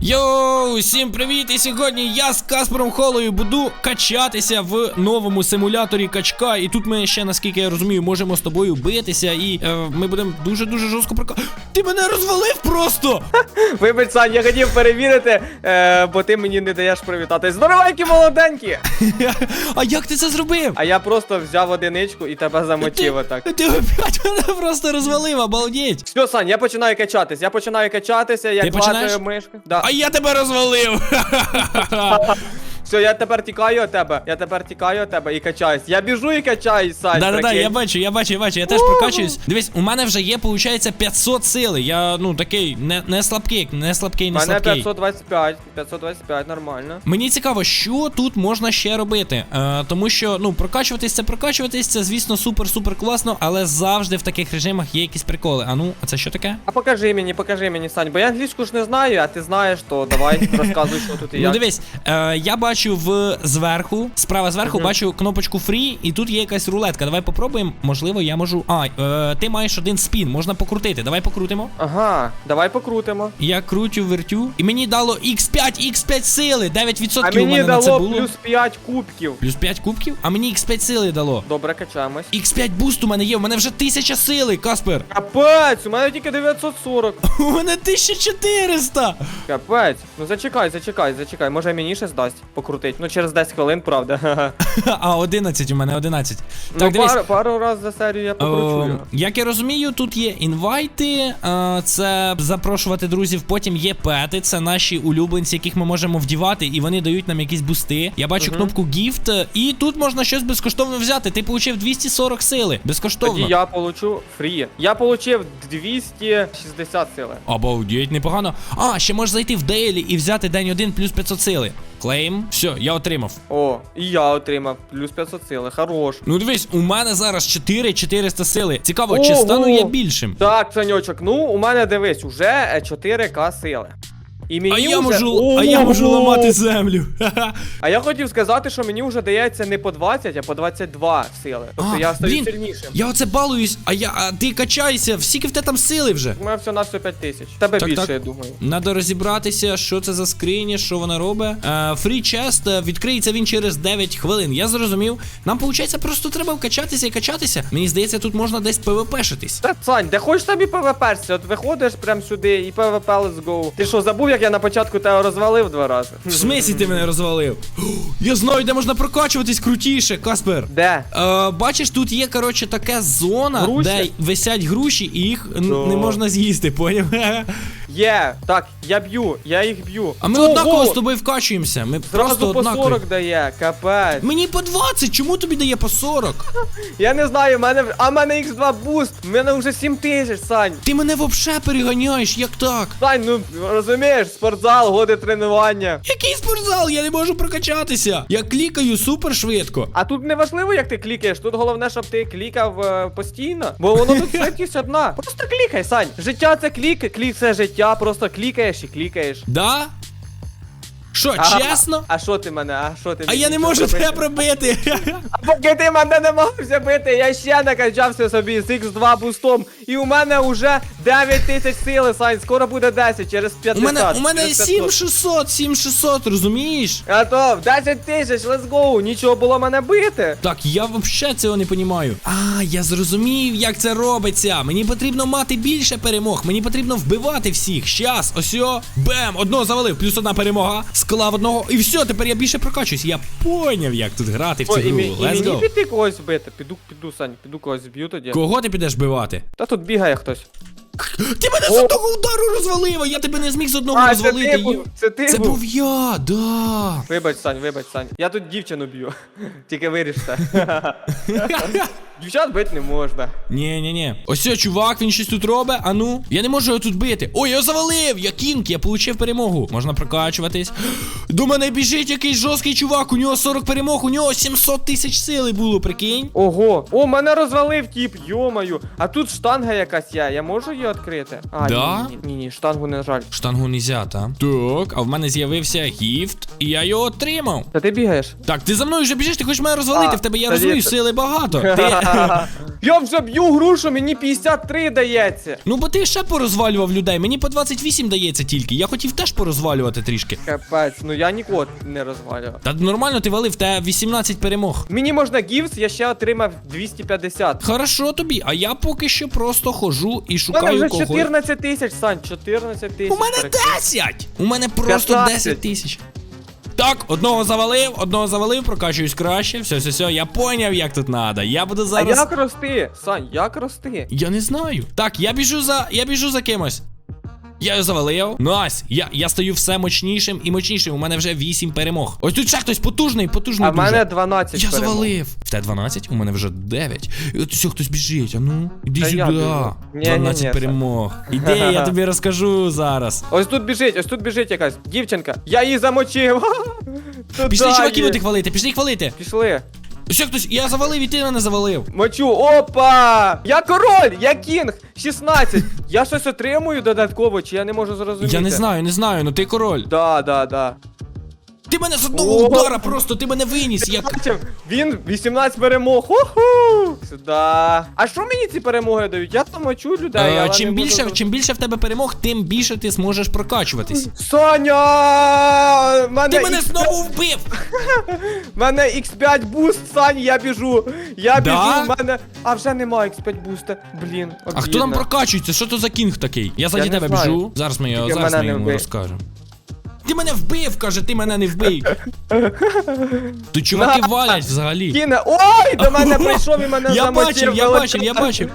Йоу, всім привіт! І сьогодні я з Каспером Холою буду качатися в новому симуляторі качка. І тут ми ще, наскільки я розумію, можемо з тобою битися. І е, ми будемо дуже-дуже жорстко прока. Ти мене розвалив просто! Вибач, Сань, я хотів перевірити, е, бо ти мені не даєш привітати. Здоровенькі молоденькі! А як ти це зробив? А я просто взяв одиничку і тебе замочив отак. Ти опять мене просто розвалив, обалдеть! Все, Сань, я починаю качатись. Я починаю качатися, я Ти починаєш? клацаю мишку. Да. А я тебе розвалив! Все, я тепер тікаю від тебе. Я тепер тікаю від тебе і качаюсь. Я біжу і качаюсь, Сань. Да-да-да, прикинь. я бачу, я бачу, я бачу, я теж прокачуюсь. Дивись, у мене вже є, виходить, 500 сили. Я, ну, такий, не, не слабкий, не слабкий, У не мене слабкий. 525, 525, нормально. Мені цікаво, що тут можна ще робити. Е, тому що, ну, прокачуватись це прокачуватись, це, звісно, супер-супер класно, але завжди в таких режимах є якісь приколи. А ну, а це що таке? А покажи мені, покажи мені, Сань, бо я англійську ж не знаю, а ти знаєш, то давай розказуй, що тут і Ну дивись, е, я бачу в зверху, справа зверху, Мгм. бачу кнопочку Free, і тут є якась рулетка. Давай попробуємо. Можливо, я можу. А, е, ти маєш один спін, можна покрутити. Давай покрутимо. Ага, давай покрутимо. Я крутю, вертю. І мені дало X5, X5 сили. 9% А у мені мене на це дало було. плюс 5 кубків. Плюс 5 кубків, а мені X5 сили дало. Добре, качаємось. X5 буст у мене є, у мене вже 1000 сили, Каспер. Капець, у мене тільки 940. У мене 1400. Капець. Ну зачекай, зачекай, зачекай. Може мені ще здасть покрутить. Ну через 10 хвилин, правда. А, 11 у мене 11. ну, Так, дивись. пару, пару раз за серію я покручу. О, як я розумію, тут є інвайти, е, це запрошувати друзів. Потім є пети, це наші улюбленці, яких ми можемо вдівати, і вони дають нам якісь бусти. Я бачу Мгм. кнопку гіфт, і тут можна щось безкоштовно взяти. Ти получив 240 сили. Безкоштовно. Тоді я получу фрі. Я получив 260 сили. Обалдеть, непогано. А, ще можеш зайти в Дейлі і взяти день 1 плюс 500 сили. Клейм. Все, я отримав. О, і я отримав плюс 500 сили. Хорош. Ну дивись, у мене зараз 4-400 сили. Цікаво, чи Ого! стану я більшим? Так, Саньочок, ну у мене дивись, уже е, 4К сили. І мені А я вже... можу, а я можу ламати землю. А я хотів сказати, що мені вже дається не по 20, а по 22 сили. Тобто А, я стаю блін, сильнішим. Я оце балуюсь, а я, а ти качайся, всіки в тебе там сили вже. У мене все на все 5 тисяч. Тебе Так, більше, так. я думаю. Надо розібратися, що це за скриня, що вона робить. Фрі чест відкриється він через 9 хвилин. Я зрозумів. Нам, виходить, просто треба вкачатися і качатися. Мені здається, тут можна десь ПВПшитись. Та Сань, де хочеш тобі ПВПшся? От виходиш прямо сюди і ПВП let's go. Ти що, забув, як я на початку тебе розвалив два рази? В смислі ти мене розвалив? О, Я знаю, де можна прокачуватись крутіше, Каспер. Де? Е, бачиш, тут є, коротше, така зона, Груші? де висять груші, і їх н- не можна з'їсти, поняв? Є. Так, я б'ю, я їх б'ю. А ми Ого! однаково з тобою вкачуємося. Ми просто Зразу по однакові. 40 дає, капець. Мені по 20, чому тобі дає по 40? Я не знаю, в мене. в- А в мене X2 буст. В мене вже 7 тисяч, Сань. Ти мене вообще переганяєш, як так? Сань, ну розумієш, спортзал, годи тренування. Який спортзал? Я не можу прокачатися. Я клікаю супер швидко. А тут не важливо, як ти клікаєш. Тут головне, щоб ти клікав е, постійно. Бо воно тут швидкість одна. Просто клікай, Сань. Життя це клік, клік це життя, просто клікаєш і клікаєш. Да? Що, А- чесно? А що ти мене? А що ти А мені я не можу робити? тебе пробити. А поки ти мене не можеш бити, я ще накачався собі з X2 бустом. І у мене вже 9 тисяч сили, Сань. Скоро буде 10 через 50. У мене, у мене через 500. 7600, 7600, розумієш? А то в 10 тисяч, let's go. Нічого було мене бити. Так, я взагалі цього не розумію. А, я зрозумів, як це робиться. Мені потрібно мати більше перемог. Мені потрібно вбивати всіх. Щас, ось о, бем, одного завалив, плюс одна перемога, склав одного, і все, тепер я більше прокачуюсь. Я поняв, як тут грати в цю О, і, гру. мі- і Let's мені go. піти когось бити. Піду, піду, Сань, піду когось б'ю тоді. Кого ти підеш бивати? Та тут бігає хтось. Ти мене з одного удару розвалив, а я тебе не зміг з одного А, це розвалити. ти був, це ти Це був. був я, да. Вибач, Сань, вибач, Сань. Я тут дівчину б'ю. Тільки виріште. Дівчат бити не можна. Ні, ні, ні. Ось о, чувак, він щось тут робить. А ну. Я не можу його тут бити. Ой, я завалив! Я кінг, я получив перемогу. Можна прокачуватись. До мене біжить якийсь жорсткий чувак. У нього 40 перемог, у нього 700 тисяч сили було, прикинь. Ого, о, мене розвалив тіп, йомаю. А тут штанга якась є, я можу її відкрити? А, Да? ні, ні, ні, ні, штангу не жаль. Штангу нельзя, та? Так, а в мене з'явився гіфт, і я його отримав. Та ти бігаєш? Так, ти за мною вже біжиш, ти хочеш мене розвалити, А, в тебе я розумію, це- сили багато. Ти... Я вже б'ю грушу, мені 53 дається. Ну, бо ти ще порозвалював людей. Мені по 28 дається тільки. Я хотів теж порозвалювати трішки. Капець, ну я нікого не розвалював. Та нормально ти валив, тебе 18 перемог. Мені можна гівс, я ще отримав 250. Хорошо тобі, а я поки що просто хожу і У мене шукаю вже кого. 14 тисяч, Сань, 14 тисяч. У мене 10! У мене просто 15. 10 тисяч. Так, одного завалив, одного завалив, прокачуюсь краще. Все, все, все, я поняв, як тут надо. Я буду зараз. А як рости? Сань, як рости? Я не знаю. Так, я біжу за. Я біжу за кимось. Я його завалив. Найс. Я, я стаю все мочнішим і мочнішим. У мене вже 8 перемог. Ось тут ще хтось потужний, потужний А в дуже. мене 12 Я перемог. завалив. В тебе 12, у мене вже 9. І от все, хтось біжить, а ну, іди Та я сюди. біжу. Ні-ні-ні, 12 Сань. перемог. Іди, я тобі розкажу зараз. Ось тут біжить, ось тут біжить якась дівчинка. Я її замочив. Туди Пішли чуваків її. отих валити, пішли їх валити. Пішли. Все, хтось, я завалив і ти мене завалив. Мочу, опа! Я король, я кінг, 16. Я щось отримую додатково, чи я не можу зрозуміти. Я не знаю, не знаю, ну ти король. Да, да, да. Ти мене з одного О! удара просто, ти мене виніс, як. Бачив, він 18 перемог. Ху-ху! Сюди. А що мені ці перемоги дають? Я там мочу людей. Е, але чим не більше, чим більше в тебе перемог, тим більше ти зможеш прокачуватись. Саня! Мене Ти мене X5 знову вбив! мене X5 буст, Саня, я біжу. Я Да? біжу, в мене. А вже немає X5 буста. Блін. А хто там прокачується? Що то за кінг такий? Я заді не тебе знаю. біжу. Зараз ми його Тільки зараз мене ми не йому вбий. розкажемо. Ти мене вбив, каже, ти мене не вбий. Тут чуваки На. валять взагалі. Кіне. Ой, до мене прийшов і мене Я бачив, я бачив, я бачив.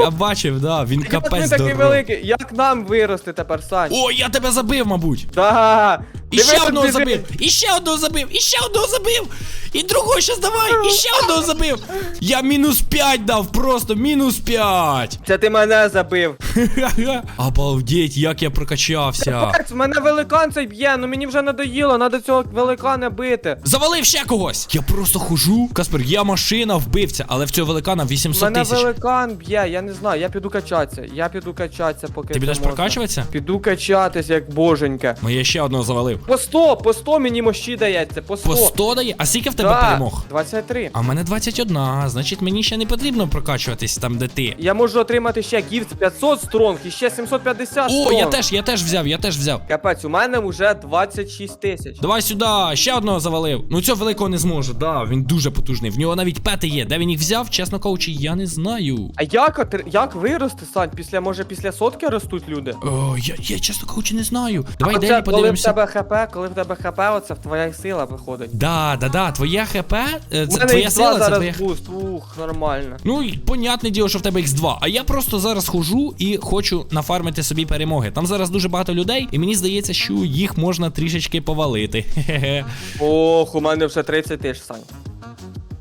Я бачив, да, він Капець капець такий здоровий. великий? Як нам вирости тепер, Сань? О, я тебе забив, мабуть. Да. І Диви, ще одного біжить. забив, і ще одного забив, і ще одного забив. І другого ще здавай, і ще одного забив. Я мінус 5 дав, просто мінус 5. Це ти мене забив. Обалдеть, як я прокачався. В мене великан цей б'є, ну мені вже надоїло, треба цього великана бити. Завалив ще когось. Я просто хожу. Каспер, я машина вбивця, але в цього великана 800 Мене тисяч. великан б'є, я не знаю, я піду качатися. Я піду качатися, поки Ти це будеш можна. прокачуватися? Піду качатись, як боженька. Ну я ще одного завалив. По 100, по 100 мені мощі дається, по 100. По 100 дає? А скільки в тебе Да, перемог? 23. А в мене 21, значить мені ще не потрібно прокачуватись там, де ти. Я можу отримати ще гіфт 500 стронг і ще 750 О, стронг. я теж, я теж взяв, я теж взяв. Капець, у мене вже 26 тисяч. Давай сюди, ще одного завалив. Ну цього великого не зможу. Да, він дуже потужний. В нього навіть пети є. Де він їх взяв, чесно кажучи, я не знаю. А як, отр- як вирости, Сань? Після, може, після сотки ростуть люди? О, я, я чесно кажучи, не знаю. Давай Оце, далі коли в подивимося. тебе хп, коли в тебе хп, оце твоя сила виходить. Да, да, да, твоє ХП, е, У це мене твоя X2 сила, це зараз твоя. буст, ух, нормально. Ну, і понятне діло, що в тебе X2. А я просто зараз хожу і хочу нафармити собі перемоги. Там зараз дуже багато людей, і мені здається, що їх можна трішечки повалити. Хе-хе. Ох, у мене вже 30 тисяч, Сань.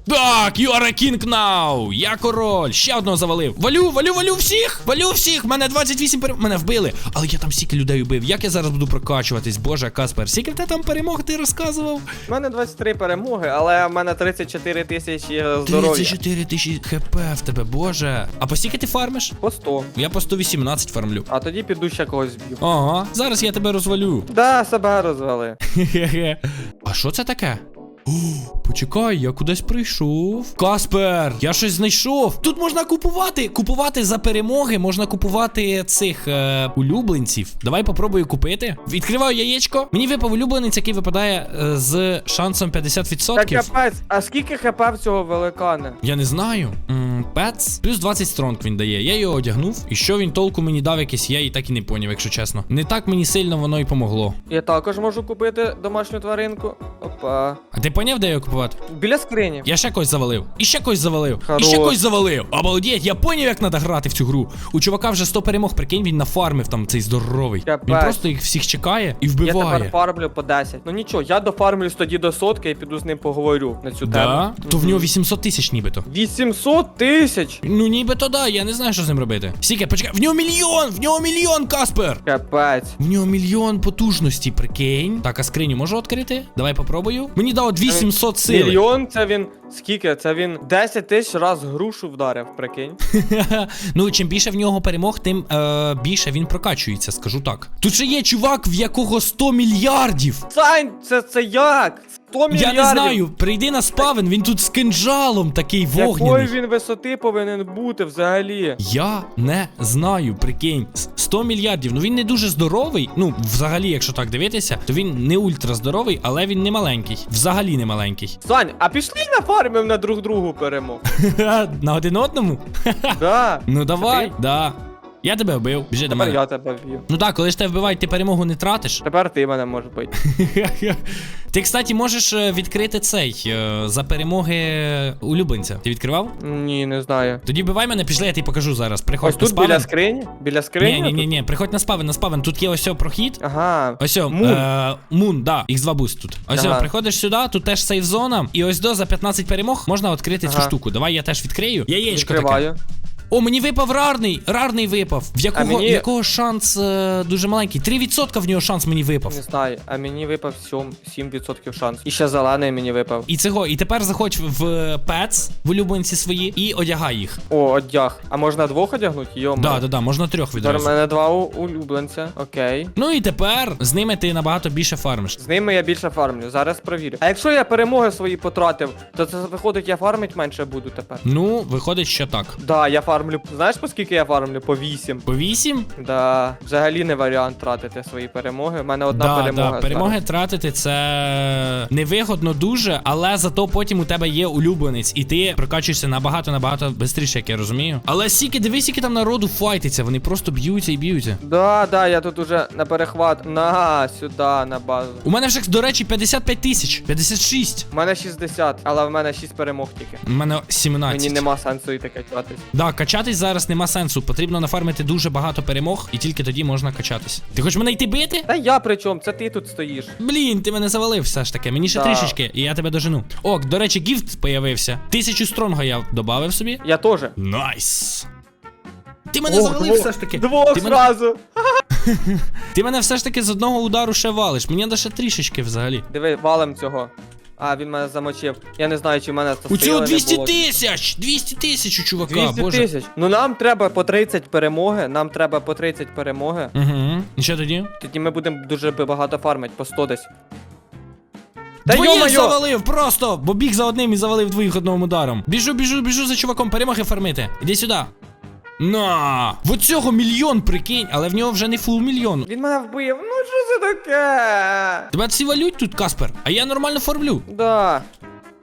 Так, you are a king now! Я король! Ще одного завалив. Валю, валю, валю всіх! Валю всіх! Мене 28 перемог. Мене вбили. Але я там стільки людей вбив. Як я зараз буду прокачуватись? Боже, Каспер, скільки тебе там перемог ти розказував? У мене 23 перемоги, але в мене 34 тисячі здоров'я. 34 тисячі хп в тебе, боже. А по скільки ти фармиш? По 100. Я по 118 фармлю. А тоді піду ще когось зб'ю. Ага, зараз я тебе розвалю. Да, себе розвели. Хе-хе. А що це таке? О, почекай, я кудись прийшов. Каспер, я щось знайшов. Тут можна купувати. Купувати за перемоги, можна купувати цих е, улюбленців. Давай попробую купити. Відкриваю яєчко. Мені випав улюбленець, який випадає е, з шансом 50%. Так капець, а скільки хп в цього великана? Я не знаю. М, Пец. Плюс 20 стронг він дає. Я його одягнув. І що він толку мені дав якийсь, я і так і не поняв, якщо чесно. Не так мені сильно воно і помогло. Я також можу купити домашню тваринку. Опа. А ти поняв, де його купувати? Біля скрині. Я ще когось завалив. І ще когось завалив. Хорош. І ще когось завалив. Обалдеть, я поняв, як треба грати в цю гру. У чувака вже 100 перемог, прикинь, він нафармив там цей здоровий. Капець. Він просто їх всіх чекає і Я вбиває. тепер фармлю по 10. Ну нічого, я дофармлюсь тоді до сотки і піду з ним поговорю на цю Да? тему. То в нього 800 тисяч нібито. 800 тисяч! Ну нібито да, я не знаю, що з ним робити. Сіке, почекай, в нього мільйон! В нього мільйон, Каспер! Капець. В нього мільйон потужності, прикинь. Так, а скриню можу відкрити? Давай попробую. Мені дало 2700 сили. Мільйон це він Скільки? Це він 10 тисяч раз грушу вдарив, прикинь. ну, чим більше в нього перемог, тим е, більше він прокачується, скажу так. Тут ще є чувак, в якого 100 мільярдів. Сань, це, це як? 100 мільярдів. Я не знаю, прийди на спавен, він тут з кинджалом такий Якої він висоти повинен бути взагалі? Я не знаю, прикинь. С- 100 мільярдів. Ну він не дуже здоровий. Ну, взагалі, якщо так дивитися, то він не ультра здоровий, але він не маленький. Взагалі не маленький. Сань, а пішли нафармимо на друг другу перемог. На один одному? Да. Ну давай, да. Я тебе вбив, біжи до Тепер мене. я тебе вб'ю. Ну так, коли ж тебе вбивають, ти перемогу не тратиш. Тепер ти мене можеш бити. Ти, кстати, можеш е, відкрити цей е, за перемоги улюбленця. Ти відкривав? Ні, не знаю. Тоді бивай мене, пішли, я тобі покажу зараз. Приходь Ось на тут спавен. біля скрині? Біля скрині? Ні, ні, ні, тут? ні, приходь на спавен, на спавен. Тут є ось о прохід. Ага. Ось о, Мун. е, мун, да, X2 буст тут. Ось Ага. о, приходиш сюди, тут теж сейф зона. І ось до за 15 перемог можна відкрити цю Ага. штуку. Давай я теж відкрию. Яєчко таке. Відкриваю. О, мені випав рарний, рарний випав. В якого, мені- в якого шанс е, дуже маленький. 3% в нього шанс мені випав. Не знаю, а мені випав 7, 7% шанс. І ще зелений мені випав. І цього, і тепер заходь в Pets, в улюбленці свої, і одягай їх. О, одяг. А можна двох одягнути? Йома. Да, да, да, можна трьох Зараз у мене два улюбленця. Окей. Ну і тепер з ними ти набагато більше фармиш. З ними я більше фармлю. Зараз провірю. А якщо я перемоги свої потратив, то це виходить, я фармить менше буду тепер. Ну, виходить, що так. Да, я фармлю. Знаєш, по скільки я фармлю? По 8. По 8? Да, взагалі не варіант тратити свої перемоги. У мене одна Да, перемога. да, перемоги зараз. тратити це невигодно дуже, але зато потім у тебе є улюбленець, і ти прокачуєшся набагато набагато швидше, як я розумію. Але стільки, дивись, скільки там народу файтиться, вони просто б'ються і б'ються. Да, да, я тут уже на перехват. На, сюди, на базу. У мене вже, до речі, 55 тисяч, 56. У мене 60, але в мене 6 перемог тільки. У мене 17. Мені нема сенсу і таке качатись. Да, качатись зараз нема сенсу. Потрібно нафармити дуже багато перемог, і тільки тоді можна качатись. Ти хочеш мене йти бити? Та я при чому? Це ти тут стоїш. Блін, ти мене завалив все ж таки. Мені ще Да. трішечки, і я тебе дожену. О, до речі, гіфт появився. Тисячу стронга я додав собі. Я теж. Найс. Ти мене Ох, завалив двох- все ж таки. Двох ти, мене, зразу. ти мене все ж таки з одного удару ще валиш. Мені лише трішечки взагалі. Диви, валим цього. А, він мене замочив. Я не знаю, чи в мене це У цього 200 тисяч! 200 тисяч у чувака, 200 боже. тисяч. Ну нам треба по 30 перемоги. Нам треба по 30 перемоги. Угу. І що тоді? Тоді ми будемо дуже багато фармити, по 100 десь. Та Двоїх йо-моє! завалив просто, бо біг за одним і завалив двоїх одним ударом. Біжу, біжу, біжу за чуваком, перемоги фармити. Іди сюди. На! В цього мільйон, прикинь, але в нього вже не фул мільйон. Він мене вбив. Ну що це таке? Тебе всі валють тут, Каспер, а я нормально фармлю. Да.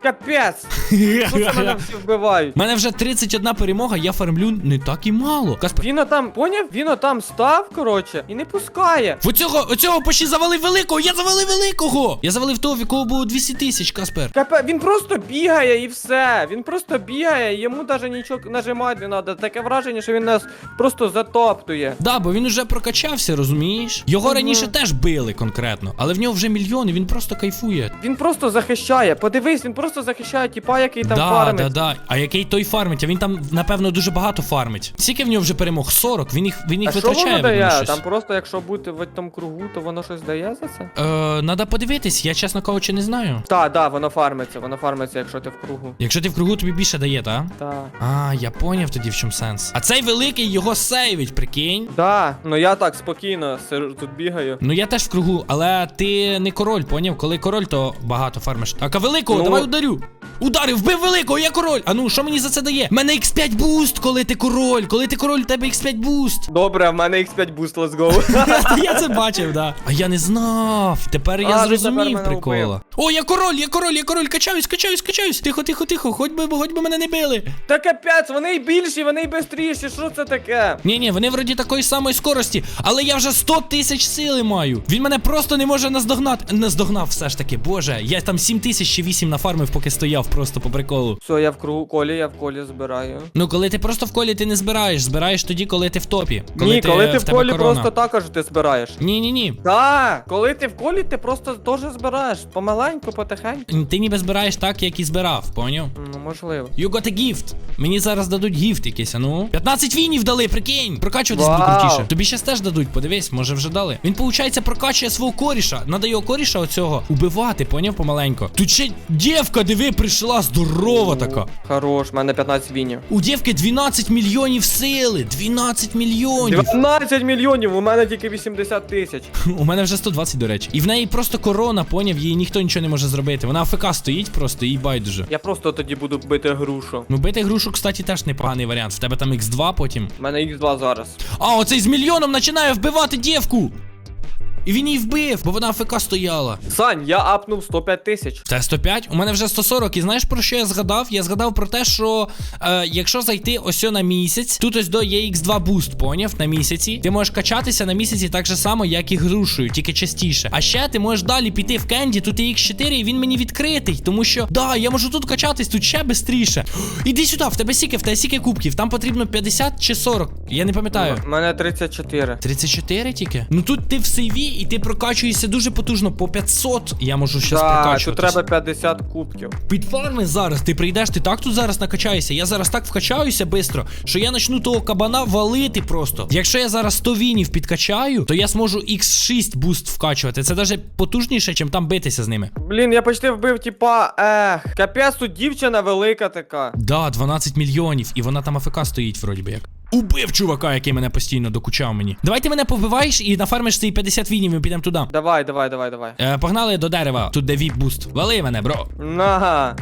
Капець. Що мене всі вбивають? У мене вже 31 перемога, я фармлю не так і мало. Каспер. Він отам, поняв? Він отам став, коротше, і не пускає. В оцього, оцього почти завалив великого, я завалив великого! Я завалив того, в якого було 200 тисяч, Каспер. Капе, він просто бігає і все. Він просто бігає, йому навіть нічого нажимати не треба. Таке враження, що він нас просто затоптує. Да, бо він уже прокачався, розумієш? Його раніше теж били конкретно, але в нього вже мільйон, і він просто кайфує. Він просто захищає. Подивись, він просто захищає тіпа, який там да, фармить. да, да. А який той фармить? А він там, напевно, дуже багато фармить. Скільки в нього вже перемог? 40. Він їх, він їх А що витрачає. воно дає? щось. Там просто, якщо бути в тому кругу, то воно щось дає за це? Е, надо подивитись, я чесно кажучи, не знаю. Так, да, воно фармиться, воно фармиться, якщо ти в кругу. Якщо ти в кругу, тобі більше дає, так? Так. А, я поняв тоді в чому сенс. А цей великий його сейвить, прикинь. Да, ну я так спокійно тут бігаю. Ну я теж в кругу, але ти не король, поняв? Коли король, то багато фармиш. Так, а великого, Ну. давай ударю. Ударив, вбив великого, я король. А ну, що мені за це дає? Мене X5 буст, коли ти король. Коли ти король, у тебе X5 буст. Добре, в мене X5 буст, let's go. Я це бачив, да. А я не знав. Тепер я А, зрозумів прикола. О, я король, я король, я король, качаюсь, качаюсь, качаюсь. Тихо, тихо, тихо. Хоч би, хоч би мене не били. Та капець, вони й більші, вони й бистріші, що це таке? Ні, ні, вони вроді такої самої скорості, але я вже 100 тисяч сили маю. Він мене просто не може наздогнати. Наздогнав все ж таки, боже. Я там 7 тисяч чи 8 нафармив, поки стояв просто по приколу. Все, я в кругу колі, я в колі збираю. Ну, коли ти просто в колі ти не збираєш, збираєш тоді, коли ти в топі. Ні, коли ти в тебе колі корона. просто також ти збираєш. Ні, ні, ні. Так, коли ти в колі, ти просто теж збираєш. Помаленьку, потихеньку. Ти ніби збираєш так, як і збирав, поняв? Ну, можливо. You got a gift. Мені зараз дадуть гіфт якийсь, а ну. 15 вінів дали, прикинь. Прокачуватись буде Вау. крутіше. Тобі ще теж дадуть, подивись, може вже дали. Він, виходить, прокачує свого коріша. Надо його коріша оцього убивати, поняв помаленько. Тут ще дівка дівка, диви, прийшла здорова така. Хорош, в мене 15 вінів. У дівки 12 мільйонів сили. 12 мільйонів. 12 мільйонів, у мене тільки 80 тисяч. У мене вже 120, до речі. І в неї просто корона, поняв, їй ніхто нічого не може зробити. Вона АФК стоїть просто і байдуже. Я просто тоді буду бити грушу. Ну, бити грушу, кстати, теж непоганий варіант. В тебе там X2 потім. У мене Х2 зараз. А, оцей з мільйоном починає вбивати дівку. І він її вбив, бо вона АФК стояла. Сань, я апнув 105 тисяч. Це 105, у мене вже 140. І знаєш про що я згадав? Я згадав про те, що е, якщо зайти ось на місяць, тут ось до є X2 буст, поняв, на місяці. Ти можеш качатися на місяці так же само, як і грушею, тільки частіше. А ще ти можеш далі піти в Кенді, тут є X4, і він мені відкритий. Тому що, да, я можу тут качатись, тут ще швидше. Іди сюди, в тебе сіки, в тебе сіки кубків. Там потрібно 50 чи 40. Я не пам'ятаю. У мене 34. 34 тільки? Ну тут ти в сейві і ти прокачуєшся дуже потужно по 500. Я можу щас Так, тут треба 50 кубків. Під фарми зараз, ти прийдеш, ти так тут зараз накачаєшся. Я зараз так вкачаюся швидко, що я почну того кабана валити просто. Якщо я зараз 100 вінів підкачаю, то я зможу X6 буст вкачувати. Це навіть потужніше, чим там битися з ними. Блін, я почти вбив, типа, ех. Капець, тут дівчина велика така. Да, 12 мільйонів, і вона там АФК стоїть, вроді би як. Убив чувака, який мене постійно докучав мені. Давай ти мене повбиваєш і нафармиш ці 50 вінів, і підемо туди. Давай, давай, давай, давай. Е, погнали до дерева, тут де віп буст. Вали мене, бро. Нага.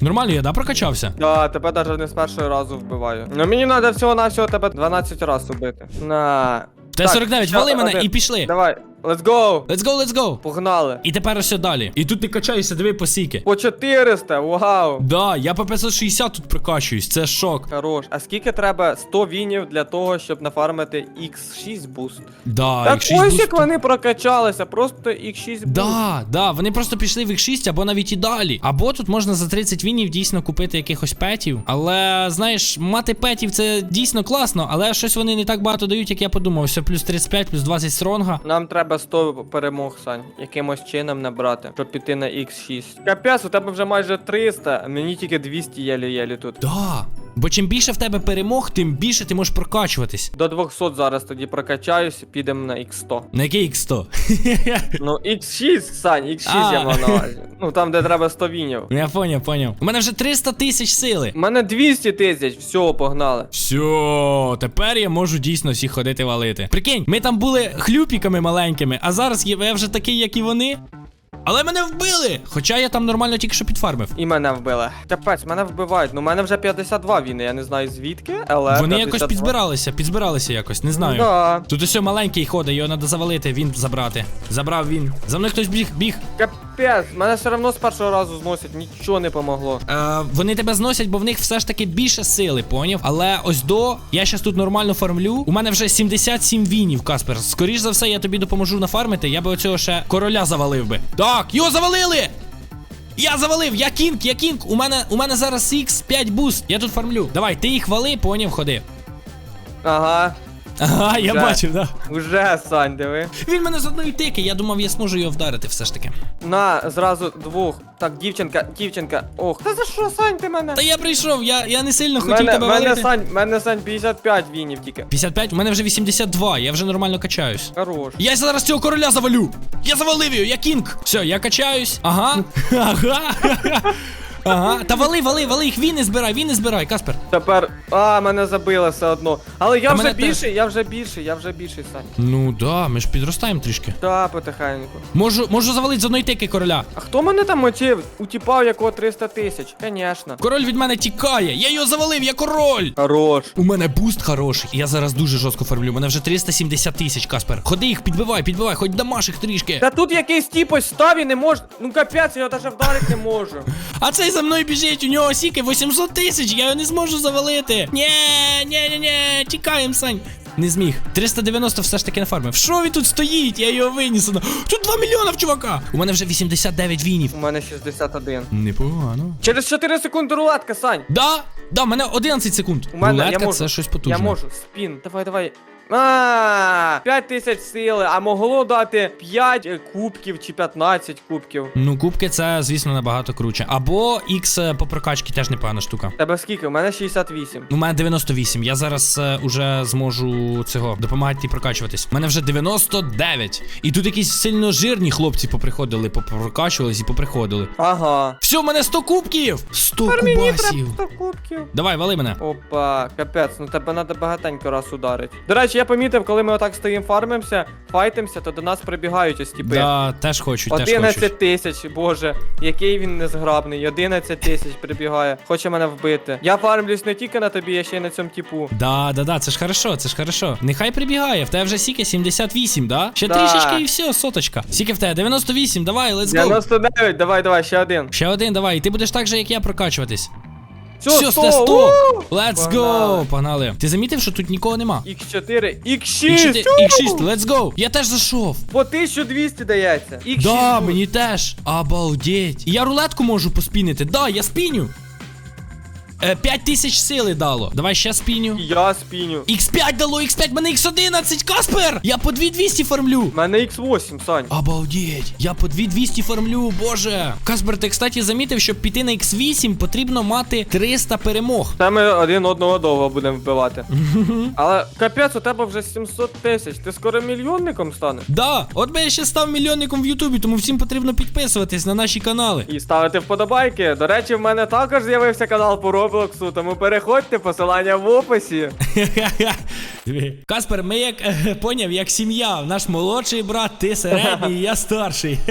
Нормально, я да прокачався? Да, тебе навіть не з першого разу вбиваю. Ну мені треба всього навсього тебе 12 разів убити. На. Т-49, ще вали мене один. і пішли. Давай, let's go. Let's go, let's go. Погнали. І тепер ось далі. І тут ти качаєшся, диви по сіки. По 400, вау. Да, я по 560 тут прокачуюсь, це шок. Хорош. А скільки треба 100 вінів для того, щоб нафармити X6 буст? Да, Так X6 ось буст- як вони прокачалися, просто X6 буст. Да, да, вони просто пішли в X6 або навіть і далі. Або тут можна за 30 вінів дійсно купити якихось петів. Але знаєш, мати петів це дійсно класно, але щось вони не так багато дають, як я подумав. Все плюс 35, плюс 20 стронга. Нам треба 100 перемог, Сань, якимось чином набрати, щоб піти на X6. Капець, у тебе вже майже 300, а мені тільки 200 єлі-єлі тут. Да. Бо чим більше в тебе перемог, тим більше ти можеш прокачуватись. До 200 зараз тоді прокачаюсь, підемо на X100. На який X100? Ну, X6, Сань, X6 А. я мав на увазі. Ну там, де треба 100 вінів. Я поняв, поняв. У мене вже 300 тисяч сили. У мене 200 тисяч, все, погнали. Все, тепер я можу дійсно всіх ходити валити. Прикинь, ми там були хлюпіками маленькими, а зараз є- я вже такий, як і вони. Але мене вбили! Хоча я там нормально тільки що підфармив. І мене вбили. Капець, мене вбивають. Ну, у мене вже 52 віни, я не знаю звідки, але. Вони якось 52. підзбиралися, підзбиралися якось, не знаю. Да. Тут ось маленький ходить, його треба завалити, він забрати. Забрав він. За мною хтось біг, біг. Капець, мене все одно з першого разу зносять, нічого не помогло. Е, вони тебе зносять, бо в них все ж таки більше сили, поняв? Але ось до. Я щас тут нормально фармлю. У мене вже 77 вінів, Каспер. Скоріш за все, я тобі допоможу нафармити. Я би оцього ще короля завалив би. Так, його завалили! Я завалив, я кінг, я кінг. У мене, у мене зараз X5 буст. Я тут фармлю. Давай, ти їх вали, поняв, ходи. Ага, Ага, я Вже. бачив, да. уже, Сань, диви. Він мене з одної тики, я думав, я зможу його вдарити все ж таки. На, зразу двох. Так, дівчинка, дівчинка. Ох, та за що, Сань, ти мене? Та я прийшов, я, я не сильно хотів Мене, тебе мене, валити. Сань, мене, Сань, 55 вінів тільки. 55, у мене вже 82, я вже нормально качаюсь. Хорош. Я зараз цього короля завалю! Я завалив його, я кінг! Все, я качаюсь. Ага. Ага. Ага. Та вали, вали, вали їх, віни збирай, віни збирай, Каспер. Тепер. А, мене забили все одно. Але я Та вже мене більший, я вже більший, я вже більший, Сань. Ну да, ми ж підростаємо трішки. Та, потихеньку. Можу, можу завалити з одної тики короля. А хто мене там мотив? Утіпав якого 300 тисяч? Конечно. Король від мене тікає. Я його завалив, я король. Хорош. У мене буст хороший. Я зараз дуже жорстко фармлю. У мене вже 370 тисяч, Каспер. Ходи їх, підбивай, підбивай, хоч дамаш їх трішки. Та тут якийсь тіп ось став і не може. Ну капець, я його навіть вдарити не можу. А за мною біжить, у нього сіки 800 тисяч, я його не зможу завалити. Нє, нє, нє, нє, тікаємо, Сань. Не зміг. 390 все ж таки нафармив. Що він тут стоїть? Я його виніс. Тут 2 мільйона в чувака. У мене вже 89 вінів. У мене 61. Непогано. Через 4 секунди рулетка, Сань. Да, да, в мене 11 секунд. У мене Рулетка я можу. це щось потужне. Я можу. Спін. Давай, давай. А, 5 тисяч сили, а могло дати 5 кубків чи 15 кубків. Ну, кубки це, звісно, набагато круче. Або X по прокачці теж непогана штука. Тебе скільки? У мене 68. У мене 98. Я зараз е, уже зможу цього допомагати прокачуватись. У мене вже 99. І тут якісь сильно жирні хлопці поприходили, попрокачувались і поприходили. Ага. Все, у мене 100 кубків! 100 Мені кубасів. 100 кубків. Давай, вали мене. Опа, капець, ну тебе треба багатенько раз ударить. До речі, я помітив, коли ми отак стоїмо фармимося, файтимося, то до нас прибігають ось типи. Да, теж хочу, теж хочу. 11 тисяч, боже, який він незграбний. 11 тисяч прибігає, хоче мене вбити. Я фармлюсь не тільки на тобі, я ще й на цьому типу. Да, да, да, це ж хорошо, це ж хорошо. Нехай прибігає. В тебе вже сіки 78, да? Ще Да. трішечки і все, соточка. Сіки в тебе 98, давай, let's go. 99, давай, давай, ще один. Ще один, давай, і ти будеш так же, як я, прокачуватись. Все, Все, 100, 100, 100. Let's go. Погнали. Погнали. Ти замітив, що тут нікого нема? X4, X6, X6, X6, let's go. Я теж зайшов. по 1200 дається. X6. Да, мені теж. Обалдеть. Я рулетку можу поспінити. Да, я спіню. Е, 5 тисяч сили дало. Давай ще спіню. Я спіню. X5 дало, X5, мене X11, Каспер! Я по 2200 фармлю. Мене X8, Сань. Обалдеть, я по 2200 фармлю, боже. Каспер, ти, кстати, замітив, щоб піти на X8, потрібно мати 300 перемог. Та ми один одного довго будемо вбивати. Але капець, у тебе вже 700 тисяч. Ти скоро мільйонником станеш. Да, от би я ще став мільйонником в Ютубі, тому всім потрібно підписуватись на наші канали. І ставити вподобайки. До речі, в мене також з'явився канал по Роблоксу, тому переходьте, посилання в описі. Каспер, ми як поняв, як сім'я. Наш молодший брат, ти середній, я старший.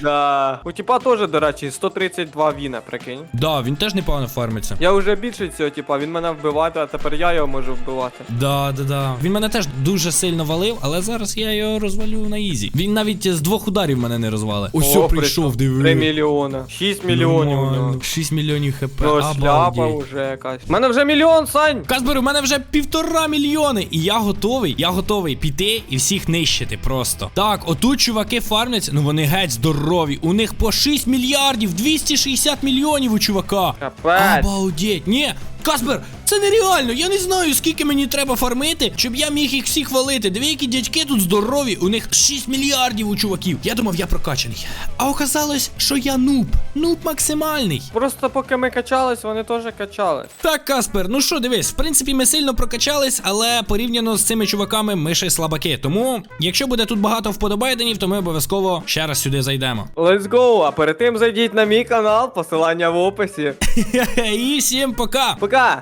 Да. У тіпа теж, до речі, 132 віна, прикинь. да, він теж непогано фармиться. Я вже більше цього, типа, він мене вбивати, а тепер я його можу вбивати. Да, да, да. Він мене теж дуже сильно валив, але зараз я його розвалю на ізі. Він навіть з двох ударів мене не розвалив. Ось прийшов, диви. 3 мільйона. 6 мільйонів у нього. 6 мільйонів хп. Ну, шляпа Обалдеть. вже якась. У мене вже мільйон, Сань! Казбер, у мене вже півтора мільйони, і я готовий, я готовий піти і всіх нищити просто. Так, отут чуваки фармляться, ну вони геть здорові. У них по 6 мільярдів, 260 мільйонів у чувака. Капець. Обалдеть. Ні, Каспер, це нереально. Я не знаю, скільки мені треба фармити, щоб я міг їх всіх валити. Диви, які дядьки тут здорові. У них 6 мільярдів у чуваків. Я думав, я прокачаний. А оказалось, що я нуб. Нуб максимальний. Просто поки ми качались, вони теж качались. Так, Каспер, ну що, дивись, в принципі, ми сильно прокачались, але порівняно з цими чуваками ми ще й слабаки. Тому, якщо буде тут багато вподобайденів, то ми обов'язково ще раз сюди зайдемо. Let's go! А перед тим зайдіть на мій канал, посилання в описі. І всім пока! Пока!